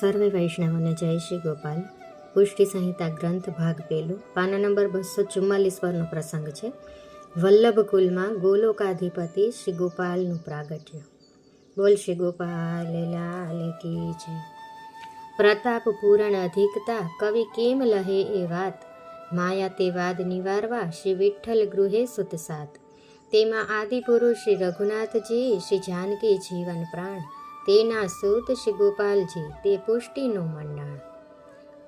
સર્વે વૈષ્ણવને જય શ્રી ગોપાલ. પુષ્ટિ સંહિતા ગ્રંથ ભાગ પેલું, પાના નંબર બસો ચુમ્માલીસ પરનો પ્રસંગ છે. વલ્લભ કુલમાં ગોલોકાધિપતિ શ્રી ગોપાલનું પ્રાગટ્ય. બોલ શ્રી ગોપાલ, લાલ કી છે પ્રતાપ પૂરણ અધિકતા, કવિ કેમ લહે એ વાત? માયા તે વાદ નિવારવા શ્રી વિઠ્ઠલ ગૃહે સુત સાત. તેમાં આદિપુરુષ શ્રી રઘુનાથજી, શ્રી જાનકી જીવન પ્રાણ. તેના સૂત શ્રી ગોપાલજી તે પુષ્ટિનું મંડાણ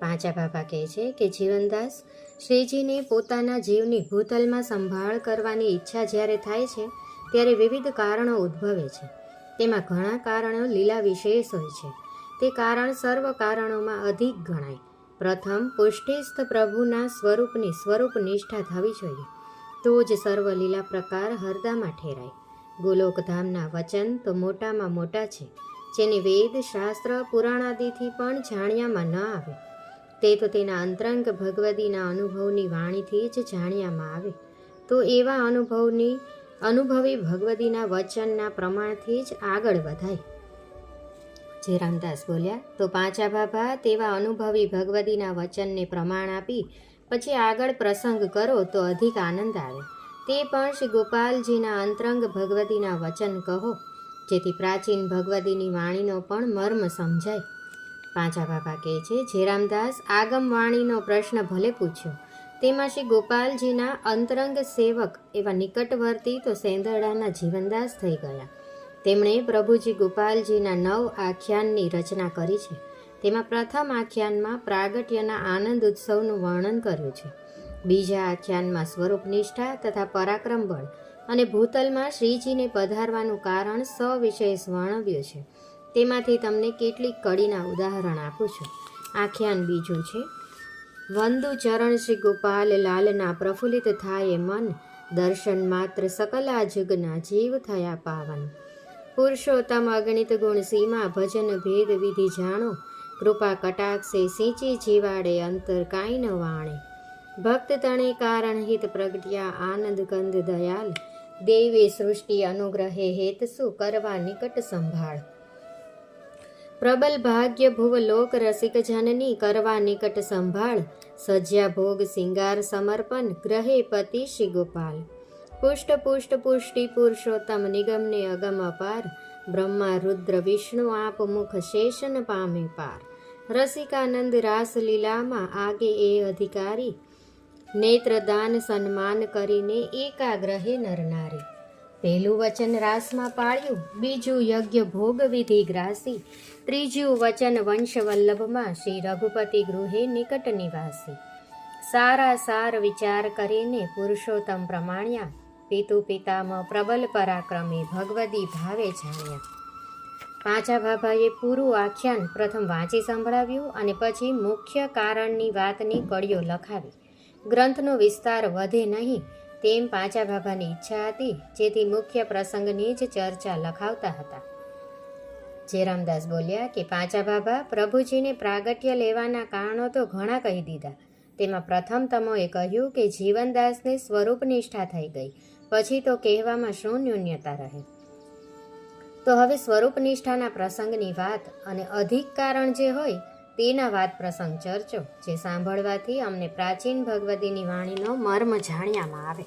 પાંચા બાબા કહે છે કે જીવનદાસ શ્રીજીને પોતાના જીવની ભૂતલમાં સંભાળ કરવાની ઈચ્છા જ્યારે થાય છે, ત્યારે વિવિધ કારણો ઉદ્ભવે છે. તેમાં ઘણા કારણો લીલા વિશેષ હોય છે. તે કારણ સર્વ કારણોમાં અધિક ગણાય. પ્રથમ, પુષ્ટિસ્થ પ્રભુના સ્વરૂપની સ્વરૂપ નિષ્ઠા થવી જોઈએ. તો જ સર્વ લીલા પ્રકાર હરદામાં ઠેરાય. ગોલોકધામના વચન તો મોટામાં મોટા છે, જેને વેદ, શાસ્ત્ર, પુરાણાદિથી પણ જાણ્યામાં ન આવે. તે તો તેના અંતરંગ ભગવદીના અનુભવની વાણીથી જ જાણ્યામાં આવે. તો એવા અનુભવની, અનુભવી ભગવદીના વચનના પ્રમાણથી જ આગળ વધાય. જે રામદાસ બોલ્યા, તો પાંચા ભાભા તેવા અનુભવી ભગવદીના વચનને પ્રમાણ આપી, પછી આગળ પ્રસંગ કરો તો અધિક આનંદ આવે. તે પણ શ્રી ગોપાલજીના અંતરંગ ભગવતીના વચન કહો, જેથી પ્રાચીન ભગવતીની વાણીનો પણ મર્મ સમજાય. પાંચા બાબા કહે છે જેરામદાસ આગમ વાણીનો પ્રશ્ન ભલે પૂછ્યો, તેમાં શ્રી ગોપાલજીના અંતરંગ સેવક એવા નિકટવર્તી તો સેંદરડાના જીવનદાસ થઈ ગયા. તેમણે પ્રભુજી ગોપાલજીના નવ આખ્યાનની રચના કરી છે. તેમાં પ્રથમ આખ્યાનમાં પ્રાગટ્યના આનંદ ઉત્સવનું વર્ણન કર્યું છે. બીજા આખ્યાનમાં સ્વરૂપ નિષ્ઠા તથા પરાક્રમ બળ અને ભૂતલમાં શ્રીજીને પધારવાનું કારણ સવિશેષ વર્ણવ્યું છે. તેમાંથી તમને કેટલીક કડીના ઉદાહરણ આપું છું. આખ્યાન બીજું છે, વંદુ ચરણ શ્રી ગોપાલ લાલના પ્રફુલ્લિત થાય મન, દર્શન માત્ર સકલા જગના જીવ થયા પાવન. પુરુષોત્તમ અગણિત ગુણ સીમા ભજન ભેદ વિધિ જાણો, કૃપા કટાક્ષે સિંચી જીવાડે અંતર કાંઈ ન વાણે. ભક્ત તણે કારણ હિત પ્રગટ્યા, આનંદ કંદ દયાલ. દેવી સૃષ્ટિ અનુગ્રહે હેતસુ કરવા નિકટ સંભાળ. પ્રબલ ભાગ્ય ભુવ લોક રસિક જનની કરવા નિકટ સંભાળ. સજ્યા ભોગ સિંગાર સમર્પણ ગ્રહે પતિ શ્રી ગોપાલ. પુષ્ટ પુષ્ટ, પુષ્ટિ પુરુષોત્તમ નિગમને અગમ અપાર. બ્રહ્મા, રુદ્ર, વિષ્ણુ આપ મુખ શેષન પામે પાર. રસિકાનંદ રાસ લીલામાં આગે એ અધિકારી. નેત્રદાન સન્માન કરીને એકાગ્રહે નરનારી. પહેલું વચન રાસમાં પાળ્યું, બીજું યજ્ઞ ભોગ વિધિ ગ્રાસી, ત્રીજું વચન વંશવલ્લભમાં શ્રી રઘુપતિ ગૃહે નિકટ નિવાસી. સારા સાર વિચાર કરીને પુરુષોત્તમ પ્રમાણ્યા પિતુ પિતામાં પ્રબલ પરાક્રમે ભગવદી ભાવે જાણ્યા. પાંચા બાબાએ પૂરું આખ્યાન પ્રથમ વાંચી સંભળાવ્યું અને પછી મુખ્ય કારણની વાતની કડીઓ લખાવી. ગ્રંથનો વિસ્તાર વધે નહીં તેમ પાંચા બાબાની ઈચ્છા હતી, જેથી મુખ્ય પ્રસંગની જ ચર્ચા લખાવતા હતા. જેરામદાસ બોલ્યા કે પાંચા બાબા પ્રભુજીને પ્રાગટ્ય લેવાના કારણો તો ઘણા કહી દીધા. તેમાં પ્રથમ તમોએ કહ્યું કે, જીવનદાસને સ્વરૂપ નિષ્ઠા થઈ ગઈ. પછી તો કહેવામાં શું ન્યૂન્યતા રહે. તો હવે સ્વરૂપ નિષ્ઠાના પ્રસંગની વાત અને અધિક કારણ જે હોય તેના વાત પ્રસંગ ચર્ચો, જે સાંભળવાથી અમને પ્રાચીન ભગવતીની વાણીનો મર્મ જાણ્યામાં આવે.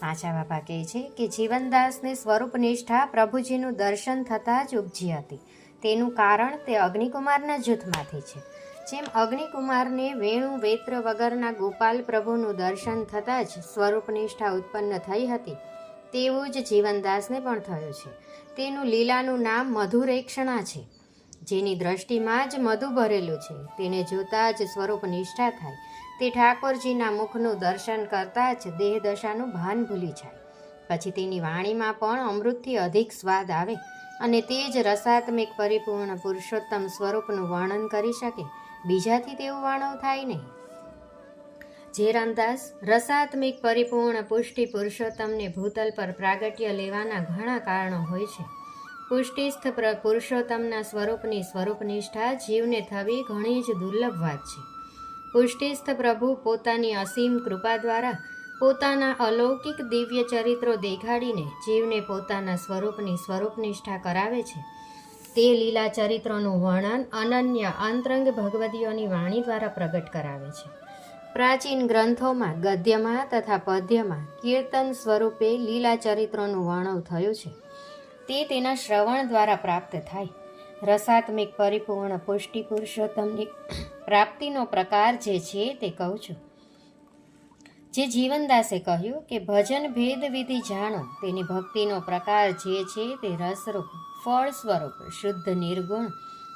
પાછા બાપા કહે છે કે જીવનદાસને સ્વરૂપ નિષ્ઠા પ્રભુજીનું દર્શન થતાં જ ઉપજી હતી. તેનું કારણ તે અગ્નિકુમારના જૂથમાંથી છે. જેમ અગ્નિકુમારને વેણુ, વેત્ર વગરના ગોપાલ પ્રભુનું દર્શન થતાં જ સ્વરૂપ નિષ્ઠા ઉત્પન્ન થઈ હતી, તેવું જ જીવનદાસને પણ થયું છે. તેનું લીલાનું નામ મધુરેક્ષણા છે. જેની દ્રષ્ટિમાં જ મધુ ભરેલું છે. તેને જોતાં જ સ્વરૂપ નિષ્ઠા થાય. તે ઠાકોરજીના મુખનું દર્શન કરતાં જ દેહદશાનું ભાન ભૂલી જાય. પછી તેની વાણીમાં પણ અમૃતથી અધિક સ્વાદ આવે અને તે જ રસાત્મિક પરિપૂર્ણ પુરુષોત્તમ સ્વરૂપનું વર્ણન કરી શકે. બીજાથી તેવું વર્ણવ થાય નહીં. જેરામદાસ રસાત્મિક પરિપૂર્ણ પુષ્ટિ પુરુષોત્તમને ભૂતલ પર પ્રાગટ્ય લેવાના ઘણા કારણો હોય છે. પુષ્ટિસ્થ પ્ર, પુરુષોત્તમના સ્વરૂપની સ્વરૂપ નિષ્ઠા જીવને થવી ઘણી જ દુર્લભ વાત છે. પુષ્ટિસ્થ પ્રભુ પોતાની અસીમ કૃપા દ્વારા પોતાના અલૌકિક દિવ્ય ચરિત્રો દેખાડીને જીવને પોતાના સ્વરૂપની સ્વરૂપ નિષ્ઠા કરાવે છે. તે લીલા ચરિત્રોનું વર્ણન અનન્ય અંતરંગ ભગવદીઓની વાણી દ્વારા પ્રગટ કરાવે છે. પ્રાચીન ગ્રંથોમાં ગદ્યમાં તથા પદ્યમાં કીર્તન સ્વરૂપે લીલા ચરિત્રોનું વર્ણન થયું છે. તે તેના શ્રવણ દ્વારા પ્રાપ્ત થાય. રસાત્મિક પરિપૂર્ણ પુષ્ટિ પુરુષોત્તમની પ્રાપ્તિનો પ્રકાર જે છે તે કહું છું. જે જીવનદાસે કહ્યું કે ભજન ભેદ વિધિ જાણો, તેની ભક્તિનો પ્રકાર જે છે તે રસરૂપ ફળ સ્વરૂપ શુદ્ધ, નિર્ગુણ,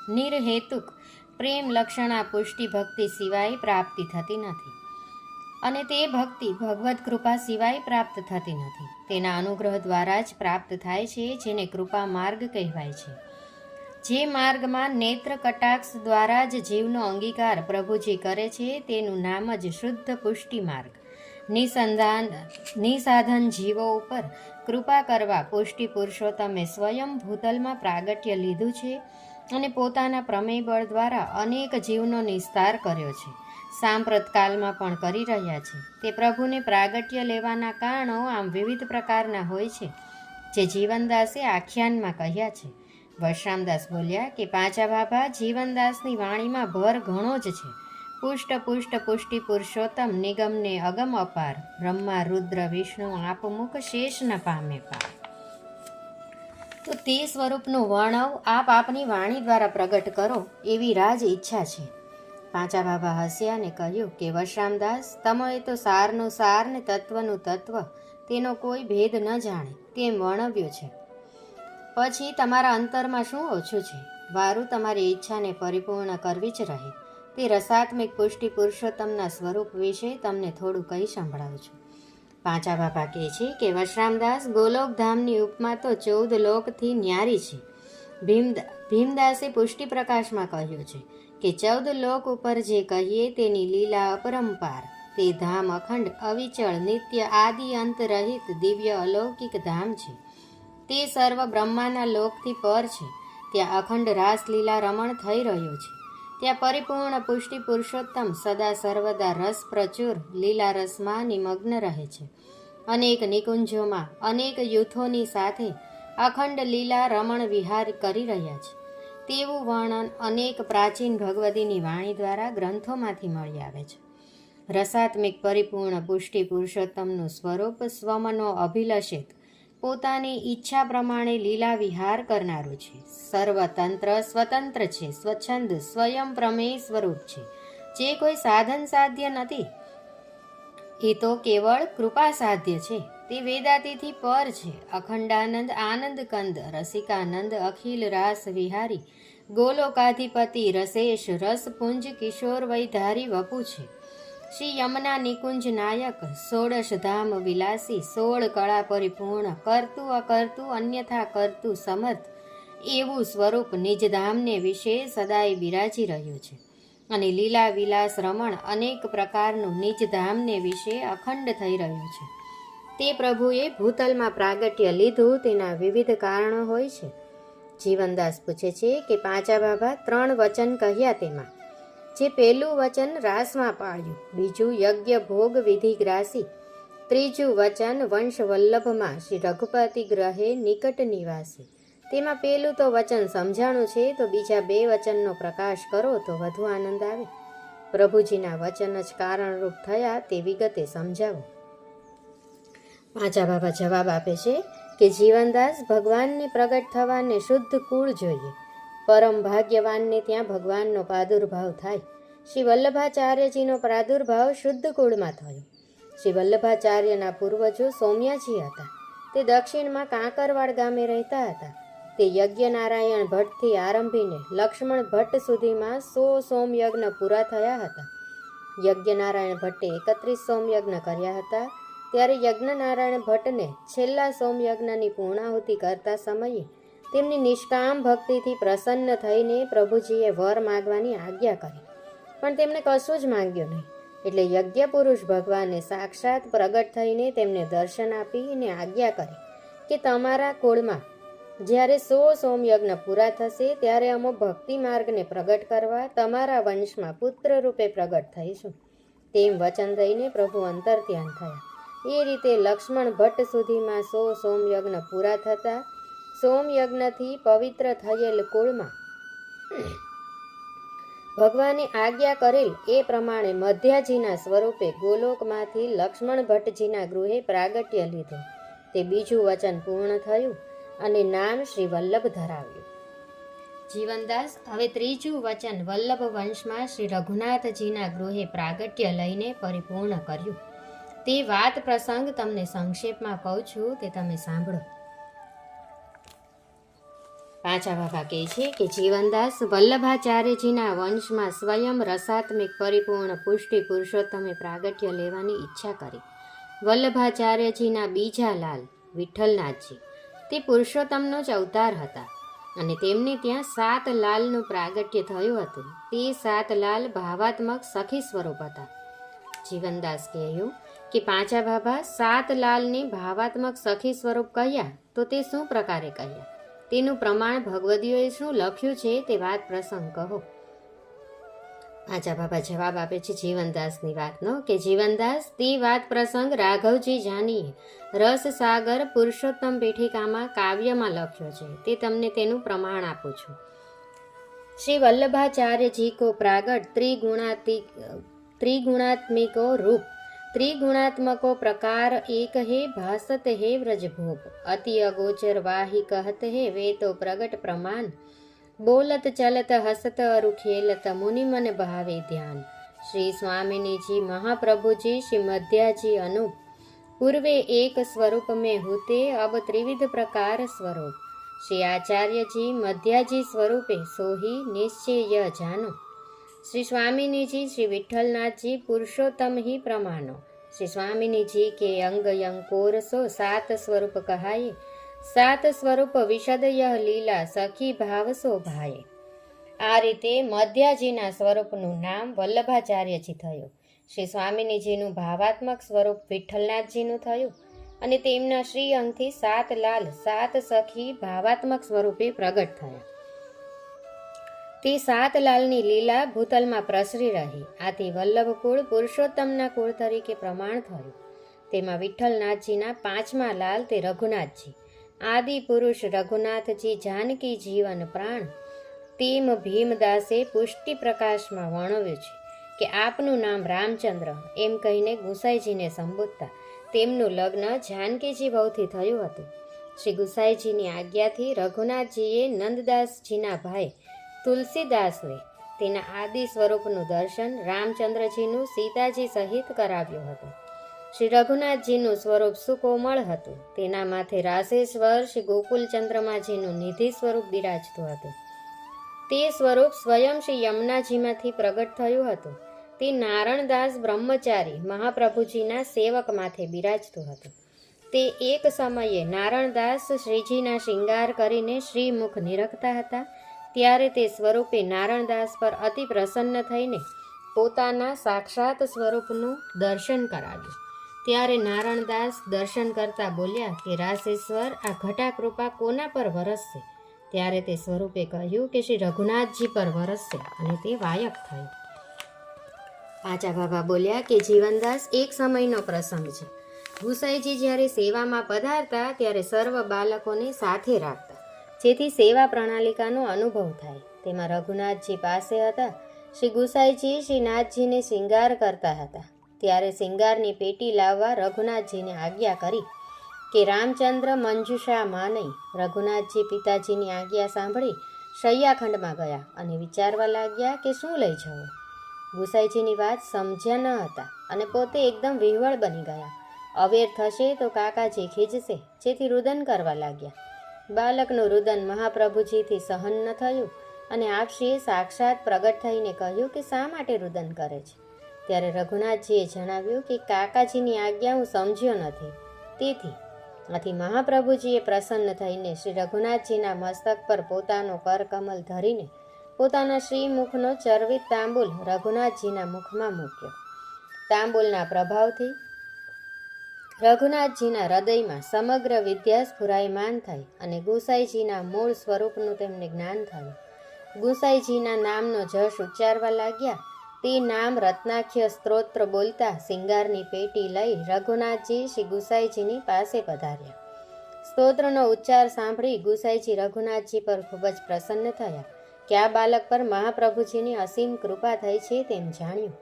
નિર્હેતુક, પ્રેમ લક્ષણા પુષ્ટિ ભક્તિ સિવાય પ્રાપ્તિ થતી નથી. અને તે ભક્તિ ભગવત કૃપા સિવાય પ્રાપ્ત થતી નથી. તેના અનુગ્રહ દ્વારા જ પ્રાપ્ત થાય છે, જેને કૃપા માર્ગ કહેવાય છે. જે માર્ગમાં નેત્ર કટાક્ષ દ્વારા જ જીવનો અંગીકાર પ્રભુજી કરે છે, તેનું નામ જ શુદ્ધ પુષ્ટિ માર્ગ. નિસંધાન, નિસાધન જીવો ઉપર કૃપા કરવા પુષ્ટિ પુરુષોત્તમે સ્વયં ભૂતલમાં પ્રાગટ્ય લીધું છે અને પોતાના પ્રમેય બળ દ્વારા અનેક જીવનો નિસ્તાર કર્યો છે. સાંપ્રત કાલમાં પણ કરી રહ્યા છે. તે પ્રભુને પ્રાગટ્ય લેવાના કારણો આમ વિવિધ પ્રકારના હોય છે, જે જીવનદાસે આખ્યાનમાં કહ્યા છે. વશરામદાસ બોલ્યા કે પાંચા બાબા જીવનદાસની વાણીમાં ભર ઘણો જ છે. પુષ્ટ પુષ્ટ પુષ્ટિ પુરુષોત્તમ નિગમને અગમ અપાર. બ્રહ્મા, રુદ્ર, વિષ્ણુ, આપમુખ ન પામે પાર. તો તે સ્વરૂપનું વર્ણવ આપ આપની વાણી દ્વારા પ્રગટ કરો એવી રાજ ઈચ્છા છે. પાંચા બાબા હસ્યા અને કહ્યું કે, વશરામદાસ, તમોએ તો સારનું સાર ને તત્વનું તત્વ, તેનો કોઈ ભેદ ન જાણે, તેમ વર્ણવ્યું છે. પછી તમારા અંતરમાં શું ઓછું છે? વારું તમારી ઈચ્છાને પરિપૂર્ણ કરવી જ રહે. તે રસાત્મિક પુષ્ટિ પુરુષોત્તમના સ્વરૂપ વિશે તમને થોડું કહી સંભળાવું છું. પાંચા બાપા કહે છે કે, વશરામદાસ, ગોલોકધામની ઉપમા તો ચૌદ લોકથી ન્યારી છે. ભીમ ભીમદાસે પુષ્ટિ પ્રકાશમાં કહ્યું છે કે ચૌદ લોક ઉપર જે કહીએ તેની લીલા અપરંપાર તે ધામ અખંડ, અવિચળ, નિત્ય, આદિ અંત રહિત દિવ્ય, અલૌકિક ધામ છે. તે સર્વ બ્રહ્માના લોકથી પર છે. ત્યાં અખંડ રાસલીલા રમણ થઈ રહ્યો છે. ત્યાં પરિપૂર્ણ પુષ્ટિ પુરુષોત્તમ સદા સર્વદા રસ પ્રચુર, લીલા રસમાં નિમગ્ન રહે છે. અનેક નિકુંજોમાં અનેક યુથોની સાથે અખંડ લીલા રમણ વિહાર કરી રહ્યા છે. તેવું વર્ણન અનેક પ્રાચીન ભગવદીની વાણી દ્વારા ગ્રંથોમાંથી મળી આવે છે. રસાત્મિક પરિપૂર્ણ પુષ્ટિ પુરુષોત્તમનું સ્વરૂપ સ્વમનો અભિલષિત. પોતાની ઈચ્છા પ્રમાણે લીલા વિહાર કરનારું છે. સર્વતંત્ર સ્વતંત્ર છે. સ્વચ્છંદ સ્વયં પ્રમેય સ્વરૂપ છે. જે કોઈ સાધન સાધ્ય નથી. એ તો કેવળ કૃપા સાધ્ય છે. તે વેદાતિથી પર છે. અખંડાનંદ આનંદ કંદ રસિકાનંદ અખિલ રાસ વિહારી ગોલોકાધિપતિ રસેશ રસપુંજ કિશોર વૈધારી વપુ છે. શ્રી યમના નિકુંજ નાયક, સોળશ ધામ વિલાસી, સોળ કળા પરિપૂર્ણ, કરતું અકર્તું, અન્યથા કરતું સમર્થ, એવું સ્વરૂપ નિજધામને વિશે સદાય બિરાજી રહ્યું છે. અને લીલા વિલાસ રમણ અનેક પ્રકારનું નિજધામને વિશે અખંડ થઈ રહ્યું છે. તે પ્રભુએ ભૂતલમાં પ્રાગટ્ય લીધું, તેના વિવિધ કારણો હોય છે. જીવનદાસ પૂછે છે કે પાંચા બાબા ત્રણ વચન કહ્યા તેમાં. જે પહેલું વચન રાસમાં પાળ્યું, બીજું યજ્ઞ ભોગ વિધિ ગ્રાસી, ત્રીજું વચન વંશવલ્લભમાં શ્રી રઘુપતિ ગ્રહે નિકટ નિવાસી. તેમાં પહેલું તો વચન સમજાણું છે, તો બીજા બે વચનનો પ્રકાશ કરો તો વધુ આનંદ આવે. પ્રભુજીના વચન જ કારણરૂપ થયા તે વિગતે સમજાવો. પાંચા બાબા જવાબ આપે છે કે જીવનદાસ ભગવાનને પ્રગટ થવાને શુદ્ધ કુળ જોઈએ. પરમ ભાગ્યવાનને ત્યાં ભગવાનનો પ્રાદુર્ભાવ થાય. શ્રી વલ્લભાચાર્યજીનો પ્રાદુર્ભાવ શુદ્ધ કુળમાં થયો. શ્રી વલ્લભાચાર્યના પૂર્વજો સૌમ્યાજી હતા. તે દક્ષિણમાં કાંકરવાડ ગામે રહેતા હતા. તે યજ્ઞનારાયણ ભટ્ટથી આરંભીને લક્ષ્મણ ભટ્ટ સુધીમાં સો સોમયજ્ઞ પૂરા થયા હતા. યજ્ઞનારાયણ ભટ્ટે એકત્રીસ સોમયજ્ઞ કર્યા હતા. ત્યારે યજ્ઞનારાયણ ભટ્ટને છેલ્લા સોમયજ્ઞની પૂર્ણાહુતિ કરતા સમયે તેમની નિષ્કામ ભક્તિથી પ્રસન્ન થઈને પ્રભુજીએ વર માગવાની આજ્ઞા કરી. પણ તેમને કશું જ માંગ્યું નહીં. એટલે યજ્ઞ પુરુષ ભગવાને સાક્ષાત પ્રગટ થઈને તેમને દર્શન આપીને આજ્ઞા કરી કે તમારા કુળમાં જ્યારે સો સોમયજ્ઞ પૂરા થશે, ત્યારે અમો ભક્તિ માર્ગને પ્રગટ કરવા તમારા વંશમાં પુત્ર રૂપે પ્રગટ થઈશું. તેમ વચન દઈને પ્રભુ અંતર ધ્યાન થયા. એ રીતે લક્ષ્મણ ભટ્ટ સુધીમાં સો સોમયજ્ઞ પૂરા થતા સોમયજ્ઞથી પવિત્ર થયેલ કુળમાં ભગવાને આજ્ઞા કરેલ એ પ્રમાણે મધ્યાજીના સ્વરૂપે ગોલોકમાંથી લક્ષ્મણ ભટ્ટજીના ગૃહે પ્રાગટ્ય લીધું. તે બીજું વચન પૂર્ણ થયું અને નામ શ્રી વલ્લભ ધરાવ્યું. જીવનદાસ, હવે ત્રીજું વચન વલ્લભ વંશમાં શ્રી રઘુનાથજીના ગૃહે પ્રાગટ્ય લઈને પરિપૂર્ણ કર્યું. તે વાત પ્રસંગ તમને સંક્ષેપમાં કહું છું, તે તમે સાંભળો. પાછા બાબા કહે છે કે જીવનદાસ વલ્લભાચાર્યજીના વંશમાં સ્વયં રસાત્મિક પરિપૂર્ણ પુષ્ટિ પુરુષોત્તમે પ્રાગટ્ય લેવાની ઈચ્છા કરી. વલ્લભાચાર્યજીના બીજા લાલ, વિઠ્ઠલનાથજી, તે પુરુષોત્તમનો જ અવતાર હતા અને તેમને ત્યાં સાત લાલનું પ્રાગટ્ય થયું હતું. તે સાત લાલ ભાવાત્મક સખી સ્વરૂપ હતા. જીવનદાસ કહ્યું કે પાંચા ભાભા સાત લાલને ભાવાત્મક સખી સ્વરૂપ કહ્યા, તો તે શું પ્રકારે કહ્યા? તેનું પ્રમાણ ભગવદીઓએ શું લખ્યું છે તે વાત પ્રસંગ કહો. પાંચા બાબા જવાબ આપે છે જીવનદાસની વાતનો કે, જીવનદાસ, તે વાત પ્રસંગ રાઘવજી જાનીએ. રસ સાગર પુરુષોત્તમ પીઠિકામાં કાવ્યમાં લખ્યો છે. તે તમને તેનું પ્રમાણ આપું છું. શ્રી વલ્લભાચાર્યજી કો પ્રાગટ ત્રિગુણાતિ ત્રિગુણાત્મિકો રૂપ ત્રિગુણાત્મકો પ્રકાર એક હે ભાસત હે વ્રજભોગ. અતિ અગોચર વાહી કહત હે વેતો પ્રગટ પ્રમાણ. બોલત ચલત હસત અરુ ખેલત મુનિ મન ભાવે ધ્યાન. શ્રી સ્વામિનીજી મહાપ્રભુજી શ્રી મધ્યાજી અનુ પૂર્વે એક સ્વરૂપ મેં હુતે અબ ત્રિવિધ પ્રકાર સ્વરૂપ. શ્રી આચાર્યજી મધ્યાજી સ્વરૂપે સોહી નિશ્ચય જાનો. શ્રી સ્વામિનીજી, શ્રી વિઠ્ઠલનાથજી, પુરુષોત્તમ હિ પ્રમાણો. શ્રી સ્વામિનીજી કે અંગ યંગ કોરસો સાત સ્વરૂપ કહાય. સાત સ્વરૂપ વિશદ લીલા સખી ભાવ શોભાય આ રીતે મધ્યાજીના સ્વરૂપનું નામ વલ્લભાચાર્યજી થયું. શ્રી સ્વામિનીજીનું ભાવાત્મક સ્વરૂપ વિઠ્ઠલનાથજીનું થયું અને તેમના શ્રી અંગથી સાત લાલ, સાત સખી ભાવાત્મક સ્વરૂપે પ્રગટ થયા. તે સાત લાલની લીલા ભૂતલમાં પ્રસરી રહી. આથી વલ્લભ કુળ પુરુષોત્તમના કુળ તરીકે પ્રમાણ થયું. તેમાં વિઠ્ઠલનાથજીના પાંચમા લાલ તે રઘુનાથજી. આદિ પુરુષ રઘુનાથજી જાનકી જીવન પ્રાણ. તેમ ભીમદાસે પુષ્ટિ પ્રકાશમાં વર્ણવ્યું છે કે આપનું નામ રામચંદ્ર. એમ કહીને ગુસાઈજીને સંબોધતા. તેમનું લગ્ન જાનકીજી ભવથી થયું હતું. શ્રી ગુસાઈજીની આજ્ઞાથી રઘુનાથજીએ નંદદાસજીના ભાઈ તુલસીદાસને તેના આદિ સ્વરૂપનું દર્શન રામચંદ્રજીનું સીતાજી સહિત કરાવ્યું હતું. શ્રી રઘુનાથજીનું સ્વરૂપ સુકોમળ હતું. તેના માથે રાસેશ્વર શ્રી ગોકુલચંદ્રમાજીનું નિધિ સ્વરૂપ બિરાજતું હતું. તે સ્વરૂપ સ્વયં શ્રી યમુનાજીમાંથી પ્રગટ થયું હતું. તે નારણદાસ બ્રહ્મચારી મહાપ્રભુજીના સેવક માથે બિરાજતું હતું. તે એક સમયે નારણદાસ શ્રીજીના શ્રીંગાર કરીને શ્રીમુખ નિરખતા હતા. ત્યારે તે સ્વરૂપે નારણદાસ પર અતિ પ્રસન્ન થઈને પોતાના સાક્ષાત સ્વરૂપનું દર્શન કરાવ્યું. ત્યારે નારણદાસ દર્શન કરતા બોલ્યા કે રાસેશ્વર આ ઘટાકૃપા કોના પર વરસશે? ત્યારે તે સ્વરૂપે કહ્યું કે, શ્રી રઘુનાથજી પર વરસશે. અને તે વાયક થયું. પાંચા બાબા બોલ્યા કે, જીવનદાસ, એક સમયનો પ્રસંગ છે. ગુસાઈજી જ્યારે સેવામાં પધારતા, ત્યારે સર્વ બાળકોને સાથે રાખતા. જેથી સેવા પ્રણાલિકાનો અનુભવ થાય. તેમાં રઘુનાથજી પાસે હતા. શ્રી ગુસાઈજી શ્રી નાથજીને શિંગાર કરતા હતા. ત્યારે શિંગારની પેટી લાવવા રઘુનાથજીને આજ્ઞા કરી કે રામચંદ્ર મંજુષા માનઈ રઘુનાથજી પિતાજીની આજ્ઞા સાંભળી શૈયાખંડમાં ગયા અને વિચારવા લાગ્યા કે શું લઈ જવું? ગુસાઈજીની વાત સમજ્યા ન હતા અને પોતે એકદમ વિહવળ બની ગયા. અવેર થશે તો કાકાજી ખીજશે, જેથી રુદન કરવા લાગ્યા. બાલકનું રુદન મહાપ્રભુજીથી સહન ન થયું અને આપશ્રીએ સાક્ષાત પ્રગટ થઈને કહ્યું કે શા માટે રુદન કરે છે? ત્યારે રઘુનાથજીએ જણાવ્યું કે કાકાજીની આજ્ઞા હું સમજ્યો નથી. તેથી આથી મહાપ્રભુજીએ પ્રસન્ન થઈને શ્રી રઘુનાથજીના મસ્તક પર પોતાનો કરકમલ ધરીને પોતાના શ્રીમુખનો ચર્વિત તાંબુલ રઘુનાથજીના મુખમાં મૂક્યો. તાંબુલના પ્રભાવથી રઘુનાથજીના હૃદયમાં સમગ્ર વિદ્યા સ્ફુરાયમાન થઈ અને ગુસાઈજીના મૂળ સ્વરૂપનું તેમને જ્ઞાન થયું. ગુસાઈજીના નામનો જશ ઉચ્ચારવા લાગ્યા. તે નામ રત્નાખ્ય સ્ત્રોત્ર બોલતા સિંગારની પેટી લઈ રઘુનાથજી શ્રી ગુસાઈજીની પાસે પધાર્યા. સ્તોત્રનો ઉચ્ચાર સાંભળી ગુસાઈજી રઘુનાથજી પર ખૂબ જ પ્રસન્ન થયા. કે બાલક પર મહાપ્રભુજીની અસીમ કૃપા થઈ છે તેમ જાણ્યું.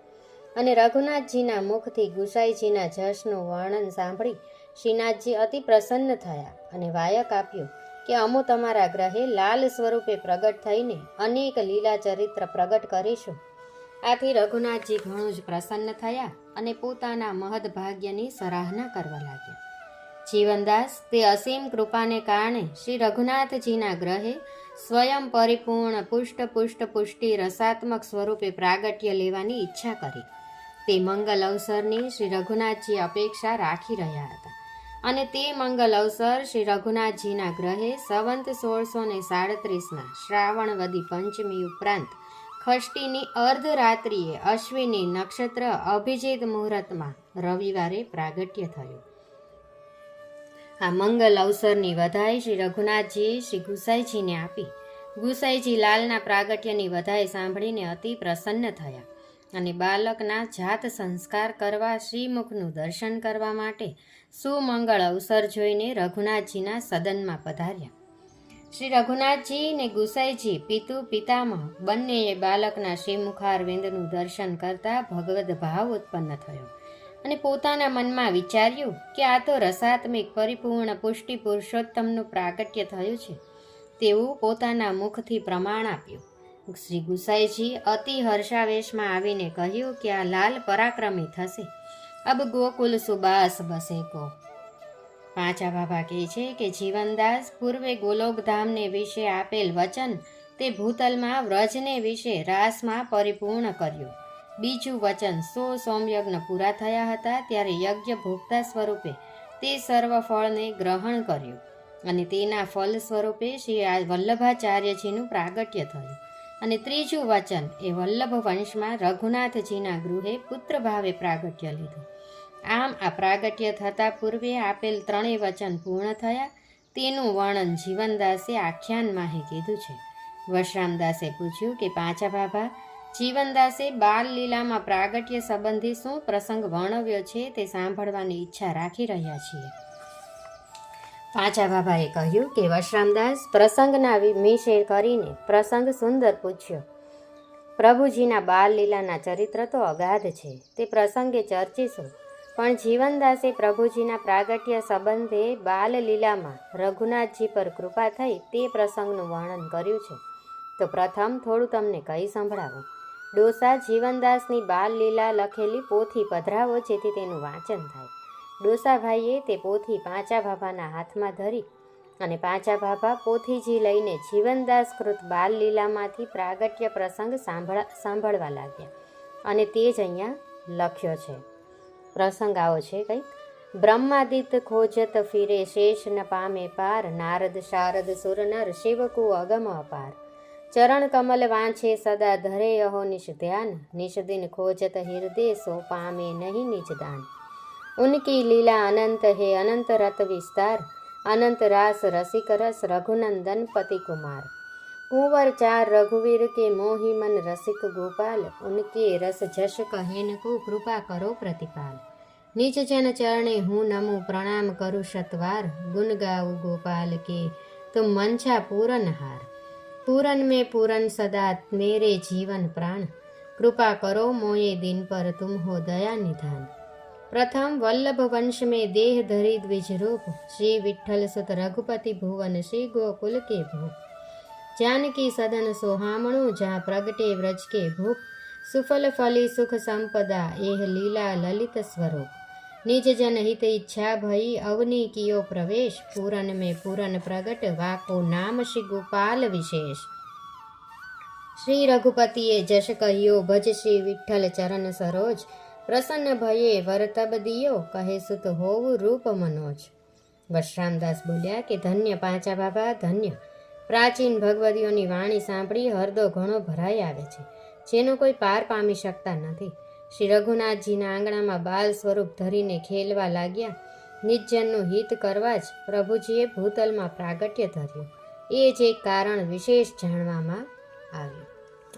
અને રઘુનાથજીના મુખથી ગુસાઈજીના જશનું વર્ણન સાંભળી શ્રીનાથજી અતિ પ્રસન્ન થયા અને વાયક આપ્યો કે અમો તમારા ગ્રહે લાલ સ્વરૂપે પ્રગટ થઈને અનેક લીલા ચરિત્ર પ્રગટ કરીશું. આથી રઘુનાથજી ઘણું જ પ્રસન્ન થયા અને પોતાના મહદ ભાગ્યની સરાહના કરવા લાગ્યા. જીવનદાસ, તે અસીમ કૃપાને કારણે શ્રી રઘુનાથજીના ગ્રહે સ્વયં પરિપૂર્ણ પુષ્ટ પુષ્ટ પુષ્ટિ રસાત્મક સ્વરૂપે પ્રાગટ્ય લેવાની ઈચ્છા કરી. તે મંગલ અવસરની શ્રી રઘુનાથજી અપેક્ષા રાખી રહ્યા હતા. અને તે મંગલ અવસર શ્રી રઘુનાથજીના ગ્રહે સંવંત સોળસો ને સાડત્રીસના શ્રાવણવદી પંચમી ઉપરાંત ખષ્ટીની અર્ધરાત્રિએ અશ્વિની નક્ષત્ર અભિજીત મુહૂર્તમાં રવિવારે પ્રાગટ્ય થયું. આ મંગલ અવસરની વધાઈ શ્રી રઘુનાથજીએ શ્રી ગુસાઈજીને આપી. ગુસાઈજી લાલના પ્રાગટ્યની વધાઈ સાંભળીને અતિ પ્રસન્ન થયા. અને બાલકના જાત સંસ્કાર કરવા, શ્રીમુખનું દર્શન કરવા માટે સુમંગળ અવસર જોઈને રઘુનાથજીના સદનમાં પધાર્યા. શ્રી રઘુનાથજી ને ગુસાઈજી, પિતુ, પિતામહ બંનેએ બાલકના શ્રીમુખારવિંદનું દર્શન કરતા ભગવદ ભાવ ઉત્પન્ન થયો અને પોતાના મનમાં વિચાર્યું કે આ તો રસાત્મિક પરિપૂર્ણ પુષ્ટિ પુરુષોત્તમનું પ્રાગટ્ય થયું છે. તેવું પોતાના મુખથી પ્રમાણ આપ્યું. શ્રી ગુસાઈજી અતિ હર્ષાવેશમાં આવીને કહ્યું કે આ લાલ પરાક્રમી થશે. અબ ગોકુલ સુબાસ બસે કો. પાંચા બાબા કહે છે કે જીવનદાસ પૂર્વે ગોલોકધામને વિશે આપેલ વચન તે ભૂતલમાં વ્રજને વિશે રાસમાં પરિપૂર્ણ કર્યું. બીજું વચન સો સોમયજ્ઞ પૂરા થયા હતા ત્યારે યજ્ઞ ભોગતા સ્વરૂપે તે સર્વ ફળને ગ્રહણ કર્યું અને તેના ફળ સ્વરૂપે શ્રી વલ્લભાચાર્યજીનું પ્રાગટ્ય થયું. અને ત્રીજું વચન, એ વલ્લભ વંશમાં રઘુનાથજીના ગૃહે પુત્ર ભાવે પ્રાગટ્ય લીધું. આમ આ પ્રાગટ્ય થતાં પૂર્વે આપેલ ત્રણેય વચન પૂર્ણ થયા. તેનું વર્ણન જીવનદાસે આખ્યાનમાં કીધું છે. વશરામદાસે પૂછ્યું કે પાંચા બાબા જીવનદાસે બાલ લીલામાં પ્રાગટ્ય સંબંધી શું પ્રસંગ વર્ણવ્યો છે તે સાંભળવાની ઈચ્છા રાખી રહ્યા છીએ. પાંચા બાબાએ કહ્યું કે વશરામદાસ પ્રસંગના વિશે કરીને પ્રસંગ સુંદર પૂછ્યો. પ્રભુજીના બાલ લીલાના ચરિત્ર તો અગાધ છે. તે પ્રસંગે ચર્ચીશું. પણ જીવનદાસે પ્રભુજીના પ્રાગટ્ય સંબંધે બાલ લીલામાં રઘુનાથજી પર કૃપા થઈ તે પ્રસંગનું વર્ણન કર્યું છે. તો પ્રથમ થોડું તમને કહી સંભળાવો. ડોસા જીવનદાસની બાલ લીલા લખેલી પોથી પધરાવો જેથી તેનું વાંચન થાય. ડોસાભાઈએ તે પોથી પાંચા ભાભાના હાથમાં ધરી અને પાંચા ભાભા પોથીજી લઈને જીવનદાસ કૃત બાલ લીલામાંથી પ્રાગટ્ય પ્રસંગ સાંભળા, સાંભળવા લાગ્યા. અને તે જ અહીંયા લખ્યો છે. પ્રસંગ આવો છે કંઈક. બ્રહ્માદિત ખોજત ફિરે શેષ ન પામે પાર, નારદ શારદ સુરનર શિવકુ અગમ અપાર. ચરણ કમલ વાંછે સદા ધરે અહો નિષ ધ્યાન નિષદિન ખોજત હિરદે સો પામે નહીં નિજ દાન. ઉનકી લીલા અનંત હે અનંત રત વિસ્તાર અનંત રાસ રસિક રસ રઘુનંદન પતિ કુમાર કુંવર ચાર રઘુવીર કે મોહી મન રસિક ગોપાલ ઉનકે રસ જશ કહેન કો કૃપા કરો પ્રતિપાલ નીચ જન ચરણે હું નમું પ્રણામ કરું શતવાર ગુણ ગાઉં ગોપાલ કે તુમ મંછા પૂરન હાર પૂરન में पूरन सदा मेरे जीवन प्राण कृपा करो मोये दिन पर तुम हो दया निधान પ્રથમ વલ્લભ વંશ મેં દેહ ધરી દ્વિજ રૂપ શ્રી વિઠ્ઠલ સુત રઘુપતિ ભુવન શ્રી ગોકુલ કે ભૂપ જાનકી સદન સોહામણું જ્યાં પ્રગટે વ્રજ કે ભૂપ સુફલ ફલી સુખ સંપદા, એહ લીલા લલિત સ્વરૂપ. નિજ જન હિત ઈચ્છા ભઈ, અવની કિયો પ્રવેશ. પૂરન મેં પૂરન પ્રગટ, વાકો નામ શ્રી ગોપાલ વિશેષ. શ્રી રઘુપતિએ જશ કહ્યો, ભજ શ્રી વિઠ્ઠલ ચરણ સરોજ. પ્રસન્ન ભયે વરતબ દિયો કહે સુત હોવું રૂપ મનોજ. વશરામદાસ બોલ્યા કે, ધન્ય પાંચા બાબા, ધન્ય. પ્રાચીન ભગવદીઓની વાણી સાંભળી હરદો ઘણો ભરાઈ આવે છે, જેનો કોઈ પાર પામી શકતા નથી. શ્રી રઘુનાથજીના આંગણામાં બાલ સ્વરૂપ ધરીને ખેલવા લાગ્યા. નિજજનનું હિત કરવા જ પ્રભુજીએ ભૂતલમાં પ્રાગટ્ય ધર્યું. એ જ એક કારણ વિશેષ જાણવામાં આવ્યું.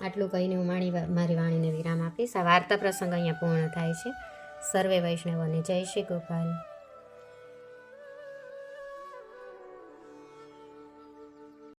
આટલું કહીને હું માણી મારી વાણીને વિરામ આપીશ. આ વાર્તા પ્રસંગ અહીંયા પૂર્ણ થાય છે. સર્વે વૈષ્ણવોને જય શ્રી ગોપાલ.